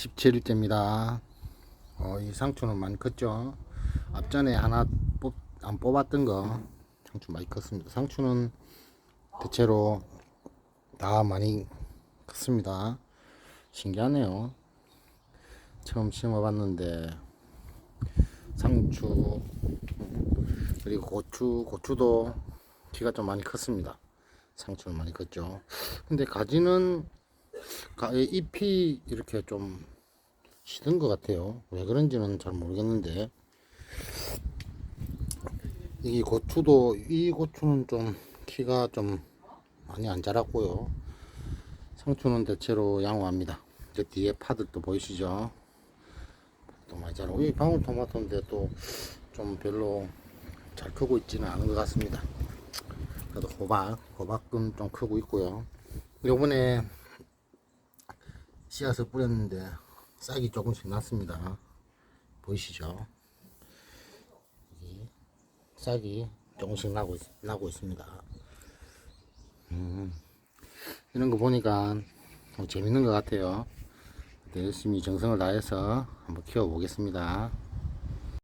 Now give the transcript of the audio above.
17일째입니다. 어, 이 상추는 많이 컸죠. 앞전에 하나 뽑, 안 뽑았던 거 상추 많이 컸습니다. 상추는 대체로 다 많이 컸습니다. 신기하네요. 처음 심어봤는데 상추 음, 그리고 고추 고추도 키가 좀 많이 컸습니다. 상추는 많이 컸죠. 근데 가지는 가, 잎이 이렇게 좀 시든 것 같아요. 왜 그런지는 잘 모르겠는데 이 고추도 이 고추는 좀 키가 좀 많이 안 자랐고요. 상추는 대체로 양호합니다. 저 뒤에 파들도 보이시죠? 또 많이 자라고 이 방울토마토인데 또 좀 별로 잘 크고 있지는 않은 것 같습니다. 그래도 호박, 호박은 좀 크고 있고요. 요번에 씨앗을 뿌렸는데 싹이 조금씩 났습니다. 보이시죠? 싹이 조금씩 나고, 있, 나고 있습니다. 음, 이런 거 보니까 좀 재밌는 것 같아요. 네, 열심히 정성을 다해서 한번 키워보겠습니다.